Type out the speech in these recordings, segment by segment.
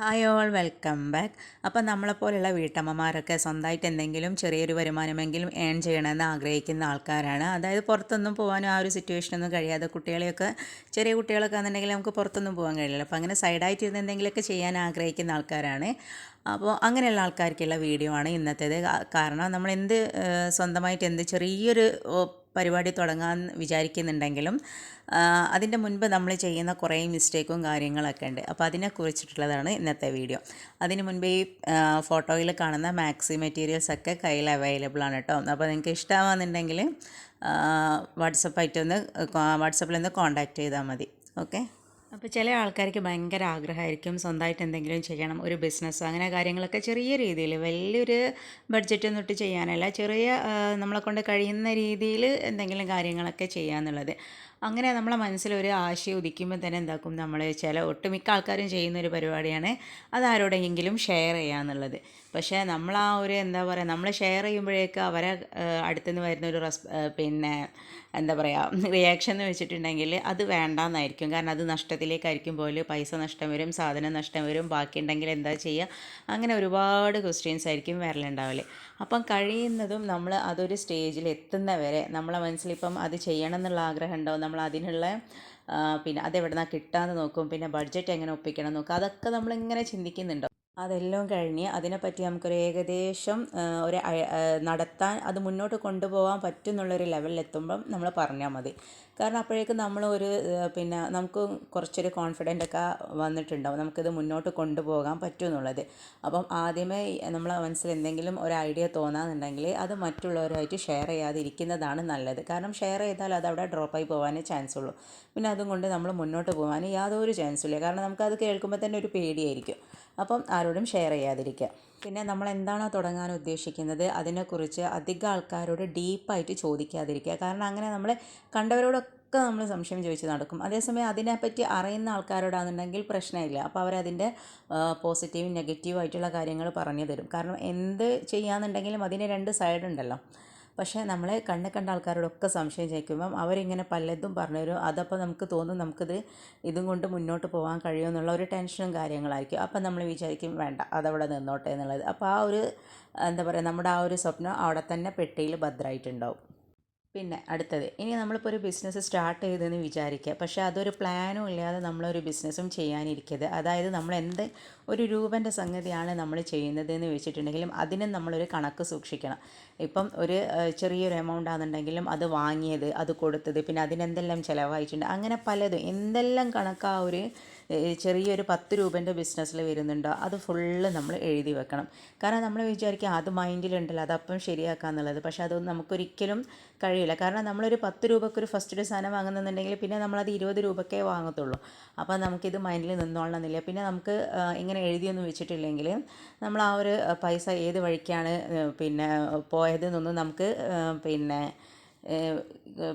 Hi all welcome back അപ്പം നമ്മളെപ്പോലുള്ള വീട്ടമ്മമാരൊക്കെ സ്വന്തമായിട്ട് എന്തെങ്കിലും ചെറിയൊരു വരുമാനമെങ്കിലും ഏൺ ചെയ്യണമെന്ന് ആഗ്രഹിക്കുന്ന ആൾക്കാരാണ്. അതായത് പുറത്തൊന്നും പോകാനും ആ ഒരു സിറ്റുവേഷനൊന്നും കഴിയാതെ കുട്ടികളെയൊക്കെ ചെറിയ കുട്ടികളൊക്കെ ആണെന്നുണ്ടെങ്കിൽ നമുക്ക് പുറത്തൊന്നും പോകാൻ കഴിയില്ല അപ്പോൾ അങ്ങനെ സൈഡായിട്ട് ഇരുന്ന് എന്തെങ്കിലുമൊക്കെ ചെയ്യാൻ ആഗ്രഹിക്കുന്ന ആൾക്കാരാണ്. അപ്പോൾ അങ്ങനെയുള്ള ആൾക്കാർക്കുള്ള വീഡിയോ ആണ് ഇന്നത്തേത്. കാരണം നമ്മൾ എന്ത് സ്വന്തമായിട്ട് എന്ത് ചെറിയൊരു പരിപാടി തുടങ്ങാൻ വിചാരിക്കുന്നുണ്ടെങ്കിലും അതിന്റെ മുൻപ് നമ്മൾ ചെയ്യുന്ന കുറേ മിസ്റ്റേക്കും കാര്യങ്ങളൊക്കെ ഉണ്ട്. അപ്പോൾ അതിനെക്കുറിച്ചിട്ടുള്ളതാണ് ഇന്നത്തെ വീഡിയോ. അതിന് മുൻപ് ഈ ഫോട്ടോയിൽ കാണുന്ന മാക്സി മെറ്റീരിയൽസ് ഒക്കെ കയ്യിൽ അവൈലബിൾ ആണ് കേട്ടോ. അപ്പോൾ നിങ്ങൾക്ക് ഇഷ്ടമാകുന്നുണ്ടെങ്കിൽ വാട്സപ്പായിട്ടൊന്ന് വാട്സപ്പിൽ ഒന്ന് കോൺടാക്റ്റ് ചെയ്താൽ മതി. ഓക്കെ? അപ്പോൾ ചില ആൾക്കാർക്ക് ഭയങ്കര ആഗ്രഹമായിരിക്കും സ്വന്തമായിട്ട് എന്തെങ്കിലും ചെയ്യണം ഒരു ബിസിനസ് അങ്ങനെ കാര്യങ്ങളൊക്കെ ചെറിയ രീതിയിൽ വലിയൊരു ബഡ്ജറ്റ് ഒന്നിട്ട് ചെയ്യാനല്ല ചെറിയ നമ്മളെ കൊണ്ട് കഴിയുന്ന രീതിയിൽ എന്തെങ്കിലും കാര്യങ്ങളൊക്കെ ചെയ്യാന്നുള്ളത്. അങ്ങനെ നമ്മളെ മനസ്സിലൊരു ആശയം ഉദിക്കുമ്പോൾ തന്നെ എന്താക്കും നമ്മൾ ചില ഒട്ടുമിക്ക ആൾക്കാരും ചെയ്യുന്ന ഒരു പരിപാടിയാണ് അത് ആരോടെങ്കിലും ഷെയർ ചെയ്യുക എന്നുള്ളത്. പക്ഷേ നമ്മൾ ആ ഒരു എന്താ പറയുക നമ്മൾ ഷെയർ ചെയ്യുമ്പോഴേക്ക് അവരെ അടുത്തുനിന്ന് വരുന്ന ഒരു റെസ് പിന്നെ എന്താ പറയുക റിയാക്ഷൻ എന്ന് വെച്ചിട്ടുണ്ടെങ്കിൽ അത് വേണ്ടാന്നായിരിക്കും. കാരണം അത് നഷ്ടത്തിലേക്കായിരിക്കും പോലും പൈസ നഷ്ടം വരും സാധനം നഷ്ടം വരും ബാക്കിയുണ്ടെങ്കിൽ എന്താ ചെയ്യുക അങ്ങനെ ഒരുപാട് ക്വസ്റ്റ്യൻസ് ആയിരിക്കും വരലുണ്ടാവില്ലേ അപ്പം കഴിയുന്നതും നമ്മൾ അതൊരു സ്റ്റേജിൽ എത്തുന്ന വരെ നമ്മളെ മനസ്സിലിപ്പം അത് ചെയ്യണം എന്നുള്ള ആഗ്രഹം ഉണ്ടാവും നമ്മൾ അതിനുള്ള പിന്നെ അതെവിടെ നിന്നാണ് കിട്ടാമെന്ന് നോക്കും പിന്നെ ബഡ്ജറ്റ് എങ്ങനെ ഒപ്പിക്കണം നോക്കും അതൊക്കെ നമ്മളിങ്ങനെ ചിന്തിക്കുന്നുണ്ടോ. അതെല്ലാം കഴിഞ്ഞ് അതിനെപ്പറ്റി നമുക്കൊരു ഏകദേശം ഒരു നടത്താൻ അത് മുന്നോട്ട് കൊണ്ടുപോകാൻ പറ്റും എന്നുള്ളൊരു ലെവലിലെത്തുമ്പം നമ്മൾ പറഞ്ഞാൽ മതി. കാരണം അപ്പോഴേക്കും നമ്മൾ ഒരു പിന്നെ നമുക്ക് കുറച്ചൊരു കോൺഫിഡന്റ് ഒക്കെ വന്നിട്ടുണ്ടാവും. നമുക്കിത് മുന്നോട്ട് കൊണ്ടുപോകാൻ പറ്റും എന്നുള്ളത് അപ്പം ആദ്യമേ നമ്മൾ മനസ്സിൽ എന്തെങ്കിലും ഒരു ഐഡിയ തോന്നാന്നുണ്ടെങ്കിൽ അത് മറ്റുള്ളവരുമായിട്ട് ഷെയർ ചെയ്യാതിരിക്കുന്നതാണ് നല്ലത്. കാരണം ഷെയർ ചെയ്താൽ അത് അവിടെ ഡ്രോപ്പായി പോകാനേ ചാൻസ് ഉള്ളൂ. പിന്നെ അതും കൊണ്ട് നമ്മൾ മുന്നോട്ട് പോകാൻ യാതൊരു ചാൻസും ഇല്ല. കാരണം നമുക്കത് കേൾക്കുമ്പോൾ തന്നെ ഒരു പേടിയായിരിക്കും. അപ്പം ആരോടും ഷെയർ ചെയ്യാതിരിക്കുക. പിന്നെ നമ്മൾ എന്താണോ തുടങ്ങാൻ ഉദ്ദേശിക്കുന്നത് അതിനെക്കുറിച്ച് അധികം ആൾക്കാരോട് ഡീപ്പായിട്ട് ചോദിക്കാതിരിക്കുക. കാരണം അങ്ങനെ നമ്മൾ കണ്ടവരോടൊക്കെ നമ്മൾ സംശയം ചോദിച്ച് നടക്കും. അതേസമയം അതിനെപ്പറ്റി അറിയുന്ന ആൾക്കാരോടാണെന്നുണ്ടെങ്കിൽ പ്രശ്നമില്ല. അപ്പോൾ അവരതിന്റെ പോസിറ്റീവും നെഗറ്റീവും ആയിട്ടുള്ള കാര്യങ്ങൾ പറഞ്ഞു തരും കാരണം എന്ത് ചെയ്യാന്നുണ്ടെങ്കിലും അതിന് രണ്ട് സൈഡ് ഉണ്ടല്ലോ. പക്ഷേ നമ്മളെ കണ്ണ് കണ്ട ആൾക്കാരോടൊക്കെ സംശയം ചോദിക്കുമ്പം അവരിങ്ങനെ പലതും പറഞ്ഞു തരും അതപ്പോൾ നമുക്ക് തോന്നും നമുക്കിത് ഇതും കൊണ്ട് മുന്നോട്ട് പോകാൻ കഴിയുമെന്നുള്ള ഒരു ടെൻഷനും കാര്യങ്ങളായിരിക്കും. അപ്പം നമ്മൾ വിചാരിക്കും വേണ്ട അതവിടെ നിന്നോട്ടെ എന്നുള്ളത്. അപ്പോൾ ആ ഒരു എന്താ പറയുക നമ്മുടെ ആ ഒരു സ്വപ്നം അവിടെ തന്നെ പെട്ടിയിൽ ഭദ്രമായിട്ടുണ്ടാവും പിന്നെ അടുത്തത് ഇനി നമ്മളിപ്പോൾ ഒരു ബിസിനസ് സ്റ്റാർട്ട് ചെയ്തെന്ന് വിചാരിക്കുക. പക്ഷേ അതൊരു പ്ലാനും ഇല്ലാതെ നമ്മളൊരു ബിസിനസ്സും ചെയ്യാനിരിക്കരുത്. അതായത് നമ്മൾ എന്ത് ഒരു രൂപന്റെ സംഗതിയാണ് നമ്മൾ ചെയ്യുന്നത് എന്ന് വെച്ചിട്ടുണ്ടെങ്കിലും അതിനും നമ്മളൊരു കണക്ക് സൂക്ഷിക്കണം. ഇപ്പം ഒരു ചെറിയൊരു എമൗണ്ട് ആണെന്നുണ്ടെങ്കിലും അത് വാങ്ങിയത് അത് കൊടുത്തത് പിന്നെ അതിനെന്തെല്ലാം ചിലവായിട്ടുണ്ട് അങ്ങനെ പലതും. എന്തെല്ലാം കണക്കാ ഒരു ചെറിയൊരു പത്ത് രൂപേന്റെ ബിസിനസ്സിൽ വരുന്നുണ്ടോ. അത് ഫുള്ള് നമ്മൾ എഴുതി വെക്കണം. കാരണം നമ്മൾ വിചാരിക്കുക അത് മൈൻഡിലുണ്ടല്ലോ അതപ്പം ശരിയാക്കാന്നുള്ളത്. പക്ഷേ അതൊന്നും നമുക്കൊരിക്കലും കഴിയില്ല. കാരണം നമ്മളൊരു പത്ത് രൂപയ്ക്ക് ഒരു ഫസ്റ്റ് ഒരു സാധനം വാങ്ങുന്നുണ്ടെങ്കിൽ പിന്നെ നമ്മളത് ഇരുപത് രൂപക്കേ വാങ്ങത്തുള്ളൂ. അപ്പോൾ നമുക്കിത് മൈൻഡിൽ നിന്നോളണമെന്നില്ല. പിന്നെ നമുക്ക് ഇങ്ങനെ എഴുതിയൊന്നും വെച്ചിട്ടില്ലെങ്കിൽ നമ്മൾ ആ ഒരു പൈസ ഏത് വഴിക്കാണ് പിന്നെ പോയതെന്നൊന്നും നമുക്ക് പിന്നെ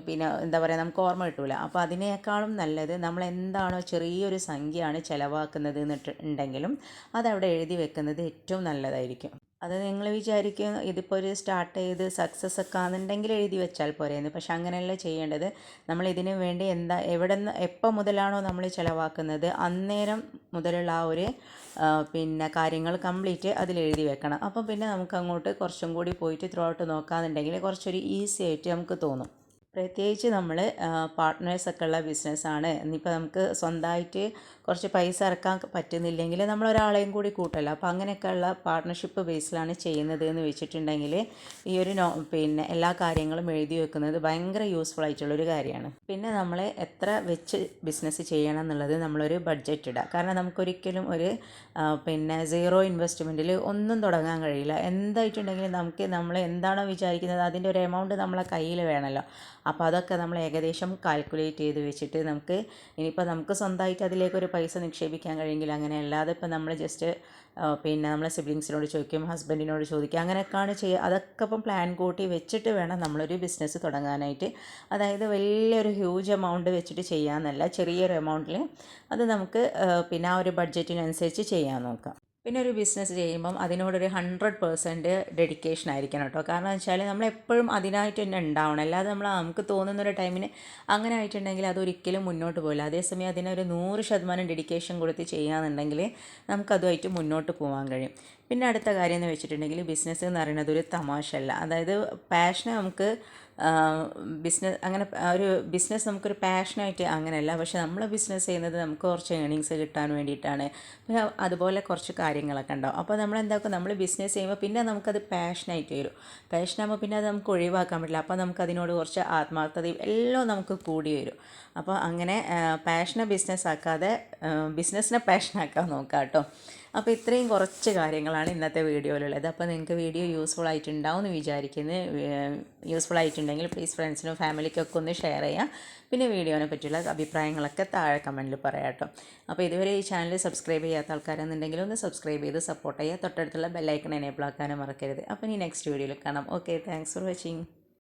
പിന്നെ എന്താ പറയുക നമുക്ക് ഓർമ്മ കിട്ടില്ല അപ്പോൾ അതിനേക്കാളും നല്ലത് നമ്മൾ എന്താണോ ചെറിയൊരു സംഖ്യയാണ് ചിലവാക്കുന്നത് എന്നിട്ട് ഉണ്ടെങ്കിലും അതവിടെ എഴുതി വെക്കുന്നത് ഏറ്റവും നല്ലതായിരിക്കും. അത് നിങ്ങൾ വിചാരിക്കും ഇതിപ്പോൾ ഒരു സ്റ്റാർട്ട് ചെയ്ത് സക്സസ് ഒക്കെ ആണെന്നുണ്ടെങ്കിൽ എഴുതി വെച്ചാൽ പോരെയെന്ന് പക്ഷെ അങ്ങനെയല്ല ചെയ്യേണ്ടത്. നമ്മൾ ഇതിനു വേണ്ടി എന്താ എവിടെ നിന്ന് എപ്പോൾ മുതലാണോ നമ്മൾ ചിലവാക്കുന്നത് അന്നേരം മുതലുള്ള ആ ഒരു പിന്നെ കാര്യങ്ങൾ കംപ്ലീറ്റ് അതിൽ എഴുതി വെക്കണം. അപ്പം പിന്നെ നമുക്ക് അങ്ങോട്ട് കുറച്ചും കൂടി പോയിട്ട് ത്രൂ ഔട്ട് നോക്കാമെന്നുണ്ടെങ്കിൽ കുറച്ചൊരു ഈസി ആയിട്ട് നമുക്ക് തോന്നും. പ്രത്യേകിച്ച് നമ്മൾ പാർട്ട്നേഴ്സൊക്കെ ഉള്ള ബിസിനസ്സാണ് ഇനിയിപ്പോൾ നമുക്ക് സ്വന്തമായിട്ട് കുറച്ച് പൈസ ഇറക്കാൻ പറ്റുന്നില്ലെങ്കിൽ നമ്മൾ ഒരാളെയും കൂടി കൂട്ടല്ലോ. അപ്പോൾ അങ്ങനെയൊക്കെയുള്ള പാർട്ട്ണർഷിപ്പ് ബേസിലാണ് ചെയ്യുന്നത് എന്ന് വെച്ചിട്ടുണ്ടെങ്കിൽ ഈ ഒരു നോ പിന്നെ എല്ലാ കാര്യങ്ങളും എഴുതി വെക്കുന്നത് ഭയങ്കര യൂസ്ഫുൾ ആയിട്ടുള്ളൊരു കാര്യമാണ്. പിന്നെ നമ്മൾ എത്ര വെച്ച് ബിസിനസ് ചെയ്യണം എന്നുള്ളത് നമ്മളൊരു ബഡ്ജറ്റ് ഇടുക കാരണം നമുക്കൊരിക്കലും ഒരു പിന്നെ സീറോ ഇൻവെസ്റ്റ്മെന്റിൽ ഒന്നും തുടങ്ങാൻ കഴിയില്ല. എന്തായിട്ടുണ്ടെങ്കിലും നമുക്ക് നമ്മൾ എന്താണോ വിചാരിക്കുന്നത് അതിന്റെ ഒരു എമൗണ്ട് നമ്മളെ കയ്യിൽ വേണമല്ലോ അപ്പോൾ അതൊക്കെ നമ്മൾ ഏകദേശം കാൽക്കുലേറ്റ് ചെയ്ത് വെച്ചിട്ട് നമുക്ക് ഇനിയിപ്പോൾ നമുക്ക് സ്വന്തമായിട്ട് അതിലേക്കൊരു പൈസ നിക്ഷേപിക്കാൻ കഴിയുമെങ്കിൽ അങ്ങനെ അല്ലാതെ ഇപ്പം നമ്മൾ ജസ്റ്റ് പിന്നെ നമ്മളെ സിബ്ലിങ്സിനോട് ചോദിക്കും ഹസ്ബൻഡിനോട് ചോദിക്കും അങ്ങനെയൊക്കെയാണ് ചെയ്യുക. അതൊക്കെ ഇപ്പം പ്ലാൻ കൂട്ടി വെച്ചിട്ട് വേണം നമ്മളൊരു ബിസിനസ് തുടങ്ങാനായിട്ട്. അതായത് വലിയൊരു ഹ്യൂജ് എമൗണ്ട് വെച്ചിട്ട് ചെയ്യാമെന്നല്ല ചെറിയൊരു എമൗണ്ടിൽ അത് നമുക്ക് പിന്നെ ആ ഒരു ബഡ്ജറ്റിനനുസരിച്ച് ചെയ്യാൻ നോക്കാം. പിന്നെ ഒരു ബിസിനസ് ചെയ്യുമ്പം അതിനോടൊരു ഹൺഡ്രഡ് പേഴ്സന്റ് ഡെഡിക്കേഷൻ ആയിരിക്കണം കേട്ടോ കാരണം വെച്ചാൽ നമ്മളെപ്പോഴും അതിനായിട്ട് തന്നെ ഉണ്ടാവണം. അല്ലാതെ നമ്മൾ നമുക്ക് തോന്നുന്ന ഒരു ടൈമിന് അങ്ങനെ ആയിട്ടുണ്ടെങ്കിൽ അതൊരിക്കലും മുന്നോട്ട് പോകില്ല അതേസമയം അതിനൊരു നൂറ് ശതമാനം ഡെഡിക്കേഷൻ കൊടുത്ത് ചെയ്യുകയാണെന്നുണ്ടെങ്കിൽ നമുക്കതുമായിട്ട് മുന്നോട്ട് പോകാൻ കഴിയും. പിന്നെ അടുത്ത കാര്യം എന്ന് വെച്ചിട്ടുണ്ടെങ്കിൽ ബിസിനസ് എന്ന് പറയുന്നത് ഒരു തമാശ അല്ല അതായത് പാഷനെ നമുക്ക് ബിസിനസ് അങ്ങനെ ഒരു ബിസിനസ് നമുക്കൊരു പാഷനായിട്ട് അങ്ങനെയല്ല. പക്ഷെ നമ്മൾ ബിസിനസ് ചെയ്യുന്നത് നമുക്ക് കുറച്ച് ഏണിങ്സ് കിട്ടാൻ വേണ്ടിയിട്ടാണ്. പിന്നെ അതുപോലെ കുറച്ച് കാര്യങ്ങളൊക്കെ ഉണ്ടാവും. അപ്പോൾ നമ്മൾ എന്താക്കും? നമ്മൾ ബിസിനസ് ചെയ്യുമ്പോൾ പിന്നെ നമുക്കത് പാഷനായിട്ട് വരും. പാഷനാകുമ്പോൾ പിന്നെ അത് നമുക്ക് ഒഴിവാക്കാൻ പറ്റില്ല. അപ്പോൾ നമുക്കതിനോട് കുറച്ച് ആത്മാർത്ഥതയും എല്ലാം നമുക്ക് കൂടി വരും. അപ്പോൾ അങ്ങനെ പാഷനെ ബിസിനസ് ആക്കാതെ ബിസിനസ്സിനെ പാഷനാക്കാൻ നോക്കാം കേട്ടോ. അപ്പോൾ ഇത്രയും കുറച്ച് കാര്യങ്ങളാണ് ഇന്നത്തെ വീഡിയോയിലുള്ളത് അപ്പോൾ നിങ്ങൾക്ക് വീഡിയോ യൂസ്ഫുൾ ആയിട്ടുണ്ടാവും എന്ന് വിചാരിക്കുന്നത് യൂസ്ഫുൾ ആയിട്ടുണ്ടെങ്കിൽ പ്ലീസ് ഫ്രണ്ട്സിനും ഫാമിലിക്കൊക്കെ ഒന്ന് ഷെയർ ചെയ്യാം. പിന്നെ വീഡിയോനെ പറ്റിയുള്ള അഭിപ്രായങ്ങളൊക്കെ താഴെ കമന്റിൽ പറയാം കേട്ടോ അപ്പോൾ ഇതുവരെ ഈ ചാനൽ സബ്സ്ക്രൈബ് ചെയ്യാത്ത ആൾക്കാരെന്നുണ്ടെങ്കിൽ ഒന്ന് സബ്സ്ക്രൈബ് ചെയ്ത് സപ്പോർട്ട് ചെയ്യുക. തൊട്ടടുത്തുള്ള ബെല്ലൈക്കൺ എനേബിൾ ആക്കാനും മറക്കരുത്. അപ്പോൾ ഇനി നെക്സ്റ്റ് വീഡിയോയിൽ കാണാം. Okay thanks for watching